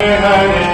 Hare Hare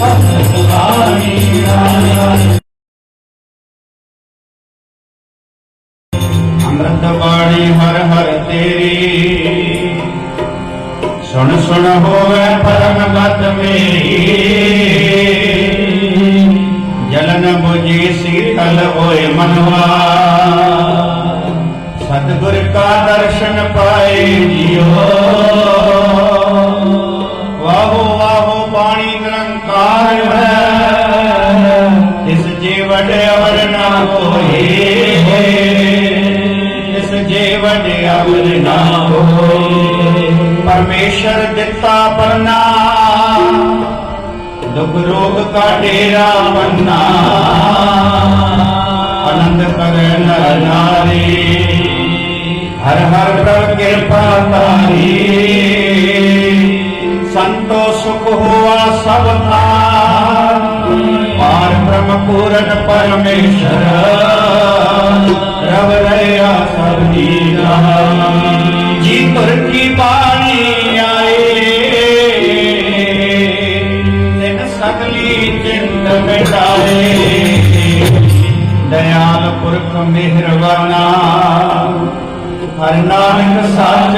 ਅੰਮ੍ਰਿਤ ਬਾਣੀ ਹਰ ਹਰ ਤੇਰੀ। ਸੁਣ ਸੁਣ ਹੋਵੇ ਪਰਮ ਗਤ ਮੇਰੀ। ਜਲਨ ਬੁਝੀ ਸੀਤਲ ਹੋਏ ਮਨਵਾ। ਸਤਿਗੁਰ ਕਾ ਦਰਸ਼ਨ ਪਾਏ ਜਿਉ ਅਪਾਰ ਹੈ। ਇਸ ਜੀਵਨ ਅਵਰ ਨਾ ਹੋਏ। ਇਸ ਜੀਵਨ ਅਵਰ ਨਾ ਹੋਏ। ਪਰਮੇਸ਼ਰ ਦਿੱਤਾ ਪਰਨਾ। ਦੁਖ ਰੋਗ ਕਾਟੇ ਰਾਮਨਾ ਅਨੰਦ ਕਰਨ ਨਾਰੇ ਹਰ ਹਰ ਪ੍ਰਭ ਕਿਰਪਾ ਤਾਰੀ ਪੂਰਨ ਪਰਮੇਸ਼ਰ, ਰਵ ਰਹਾ ਸਭ ਦੀ ਕਹਾਣੀ ਜੀ ਪਰ ਕੀ ਬਾਣੀ ਆਏ, ਤੈਨ ਸਗਲੀ ਚਿੰਤ ਮਿਟਾਏ। ਦਇਆਲ ਪੁਰਖ ਮਿਹਰਵਾਨਾ ਹਰ ਨਾਨਕ ਸਾਚ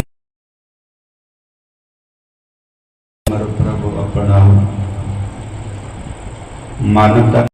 ਆਪਣਾ ਮਨ ਤਨ